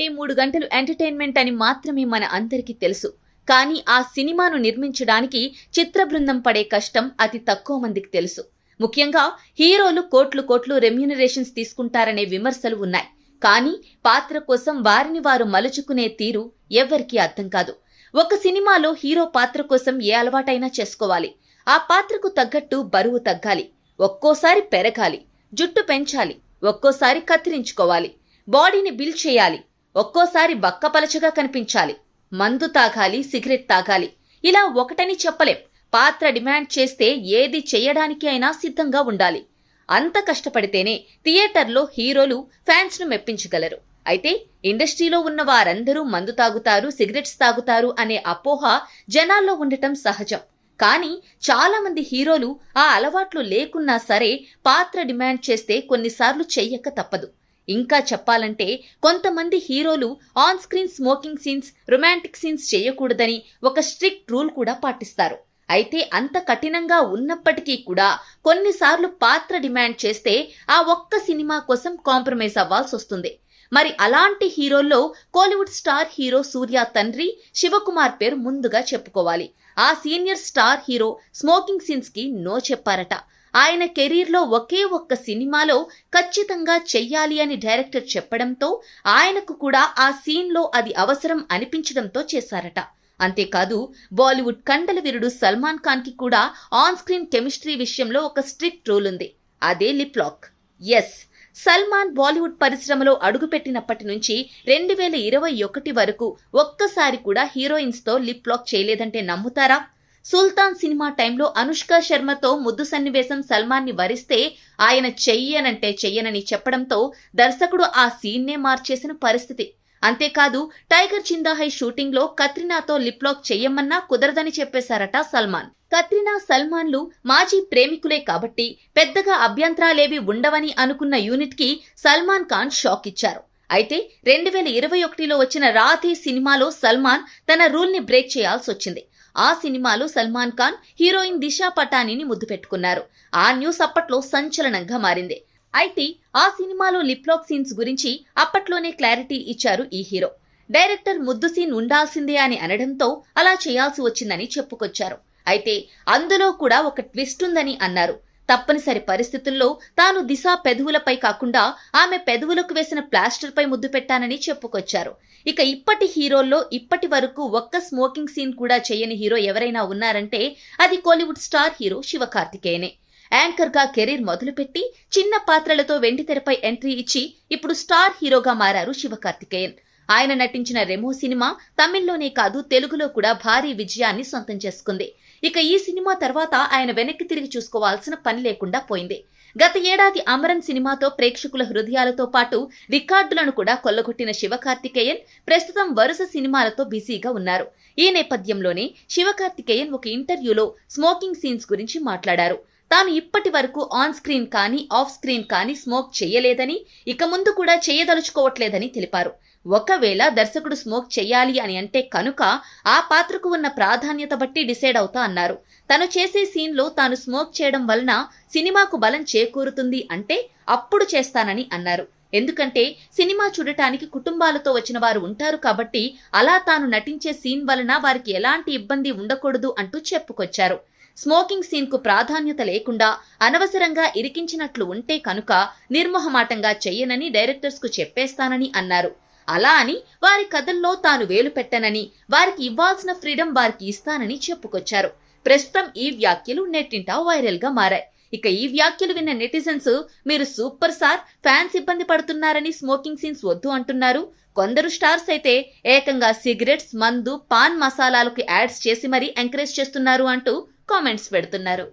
అంటే మూడు గంటలు ఎంటర్టైన్మెంట్ అని మాత్రమే మన అందరికీ తెలుసు. కానీ ఆ సినిమాను నిర్మించడానికి చిత్ర బృందం పడే కష్టం అతి తక్కువ మందికి తెలుసు. ముఖ్యంగా హీరోలు కోట్లు కోట్లు రెమ్యూనరేషన్స్ తీసుకుంటారనే విమర్శలు ఉన్నాయి. కానీ పాత్ర కోసం వారిని వారు మలుచుకునే తీరు ఎవ్వరికీ అర్థం కాదు. ఒక సినిమాలో హీరో పాత్ర కోసం ఏ అలవాటైనా చేసుకోవాలి. ఆ పాత్రకు తగ్గట్టు బరువు తగ్గాలి. ఒక్కోసారి పెరగాలి. జుట్టు పెంచాలి. ఒక్కోసారి కత్తిరించుకోవాలి. బాడీని బిల్డ్ చేయాలి. ఒక్కోసారి బక్కపలచగా కనిపించాలి. మందు తాగాలి సిగరెట్ తాగాలి. ఇలా ఒకటని చెప్పలేం. పాత్ర డిమాండ్ చేస్తే ఏది చేయడానికి అయినా సిద్ధంగా ఉండాలి. అంత కష్టపడితేనే థియేటర్లో హీరోలు ఫ్యాన్స్ను మెప్పించగలరు. అయితే ఇండస్ట్రీలో ఉన్న వారందరూ మందు తాగుతారు సిగరెట్స్ తాగుతారు అనే అపోహ జనాల్లో ఉండటం సహజం. కానీ చాలా మంది హీరోలు ఆ అలవాట్లు లేకున్నా సరే పాత్ర డిమాండ్ చేస్తే కొన్నిసార్లు చెయ్యక తప్పదు. ఇంకా చెప్పాలంటే కొంతమంది హీరోలు on screen smoking scenes romantic scenes చేయకూడదని ఒక స్ట్రిక్ట్ రూల్ కూడా పాటిస్తారు. అయితే అంత కఠినంగా ఉన్నప్పటికీ కూడా కొన్నిసార్లు పాత్ర డిమాండ్ చేస్తే ఆ ఒక్క సినిమా కోసం కాంప్రమైజ్ అవ్వాల్సి వస్తుంది. మరి అలాంటి హీరోల్లో కోలీవుడ్ స్టార్ హీరో సూర్య తండ్రి శివకుమార్ పేరు ముందుగా చెప్పుకోవాలి. ఆ సీనియర్ స్టార్ హీరో స్మోకింగ్ సీన్స్కి నో చెప్పారట. ఆయన కెరీర్లో ఒకే ఒక్క సినిమాలో ఖచ్చితంగా చెయ్యాలి అని డైరెక్టర్ చెప్పడంతో ఆయనకు కూడా ఆ సీన్లో అది అవసరం అనిపించడంతో చేశారట. అంతేకాదు బాలీవుడ్ కండల వీరుడు సల్మాన్ ఖాన్కి కూడా ఆన్ స్క్రీన్ కెమిస్ట్రీ విషయంలో ఒక స్ట్రిక్ట్ రూల్ ఉంది. అదే lip lock. Yes Salman Bollywood పరిశ్రమలో అడుగుపెట్టినప్పటి నుంచి రెండు వేల ఇరవై ఒకటి వరకు ఒక్కసారి కూడా హీరోయిన్స్తో లిప్లాక్ లిప్ లాక్ చేయలేదంటే నమ్ముతారా? సుల్తాన్ సినిమా టైంలో అనుష్క శర్మతో ముద్దు సన్నివేశం సల్మాన్ని వరిస్తే ఆయన చెయ్యనంటే చెయ్యనని చెప్పడంతో దర్శకుడు ఆ సీన్నే మార్చేసిన పరిస్థితి. అంతేకాదు టైగర్ చిందాహై షూటింగ్లో కత్రినాతో లిప్ లాక్ చెయ్యమన్నా కుదరదని చెప్పేశారట సల్మాన్. కత్రినా సల్మాన్లు మాజీ ప్రేమికులే కాబట్టి పెద్దగా అభ్యంతరాలేవి ఉండవని అనుకున్న యూనిట్కి సల్మాన్ ఖాన్ షాక్ ఇచ్చారు. అయితే రెండు వేల ఇరవై ఒకటిలో వచ్చిన రాధే సినిమాలో సల్మాన్ తన రూల్ని బ్రేక్ చేయాల్సి వచ్చింది ఆ సినిమాలో సల్మాన్ ఖాన్ హీరోయిన్ దిశా పటానీని ముద్దు పెట్టుకున్నారు. ఆ న్యూస్ అప్పట్లో సంచలనంగా మారింది. అయితే ఆ సినిమాలో లిప్లాక్ సీన్స్ గురించి అప్పట్లోనే క్లారిటీ ఇచ్చారు ఈ హీరో. డైరెక్టర్ ముద్దు సీన్ ఉండాల్సిందే అని అనడంతో అలా చేయాల్సి వచ్చిందని చెప్పుకొచ్చారు. అయితే అందులో కూడా ఒక ట్విస్ట్ ఉందని అన్నారు. తప్పనిసరి పరిస్థితుల్లో తాను దిశ పెదవులపై కాకుండా ఆమె పెదవులకు వేసిన ప్లాస్టర్ పై ముద్దు పెట్టానని చెప్పుకొచ్చారు. ఇక ఇప్పటి హీరోల్లో ఇప్పటి వరకు ఒక్క స్మోకింగ్ సీన్ కూడా చేయని హీరో ఎవరైనా ఉన్నారంటే అది కోలీవుడ్ స్టార్ హీరో శివకార్తికేయనే. యాంకర్గా కెరీర్ మొదలుపెట్టి చిన్న పాత్రలతో వెండితెరపై ఎంట్రీ ఇచ్చి ఇప్పుడు స్టార్ హీరోగా మారారు శివకార్తికేయన్. ఆయన నటించిన రెమో సినిమా తమిళ్ళోనే కాదు తెలుగులో కూడా భారీ విజయాన్ని సొంతం చేసుకుంది. ఇక ఈ సినిమా తర్వాత ఆయన వెనక్కి తిరిగి చూసుకోవాల్సిన పని లేకుండా పోయింది. గత ఏడాది అమరన్ సినిమాతో ప్రేక్షకుల హృదయాలతో పాటు రికార్డులను కూడా కొల్లగొట్టిన శివకార్తికేయన్ ప్రస్తుతం వరుస సినిమాలతో బిజీగా ఉన్నారు. ఈ నేపథ్యంలోనే శివకార్తికేయన్ ఒక ఇంటర్వ్యూలో స్మోకింగ్ సీన్స్ గురించి మాట్లాడారు. తాను ఇప్పటి వరకు ఆన్ స్క్రీన్ కానీ ఆఫ్ స్క్రీన్ కానీ స్మోక్ చేయలేదని ఇక ముందు కూడా చేయదలుచుకోవట్లేదని తెలిపారు. ఒకవేళ దర్శకుడు స్మోక్ చెయ్యాలి అని అంటే కనుక ఆ పాత్రకు ఉన్న ప్రాధాన్యత బట్టి డిసైడ్ అవుతా అన్నారు. తను చేసే సీన్లో తాను స్మోక్ చేయడం వలన సినిమాకు బలం చేకూరుతుంది అంటే అప్పుడు చేస్తానని అన్నారు. ఎందుకంటే సినిమా చూడటానికి కుటుంబాలతో వచ్చిన వారు ఉంటారు కాబట్టి అలా తాను నటించే సీన్ వలన వారికి ఎలాంటి ఇబ్బంది ఉండకూడదు అంటూ చెప్పుకొచ్చారు. స్మోకింగ్ సీన్కు ప్రాధాన్యత లేకుండా అనవసరంగా ఇరికించినట్లు ఉంటే కనుక నిర్మోహమాటంగా చెయ్యనని డైరెక్టర్స్కు చెప్పేస్తానని అన్నారు. అలా అని వారి కథల్లో తాను వేలు పెట్టనని వారికి ఇవ్వాల్సిన ఫ్రీడమ్ వారికి ఇస్తానని చెప్పుకొచ్చారు. ప్రస్తుతం ఈ వ్యాఖ్యలు నెట్టింటా వైరల్గా మారాయి. ఇక ఈ వ్యాఖ్యలు విన్న నెటిజన్స్ మీరు సూపర్ సార్ ఫ్యాన్స్ ఇబ్బంది పడుతున్నారని స్మోకింగ్ సీన్స్ వద్దు అంటున్నారు. కొందరు స్టార్స్ అయితే ఏకంగా సిగరెట్స్ మందు పాన్ మసాలాలకు యాడ్స్ చేసి మరీ ఎంకరేజ్ చేస్తున్నారు అంటూ కామెంట్స్ పెడుతున్నారు.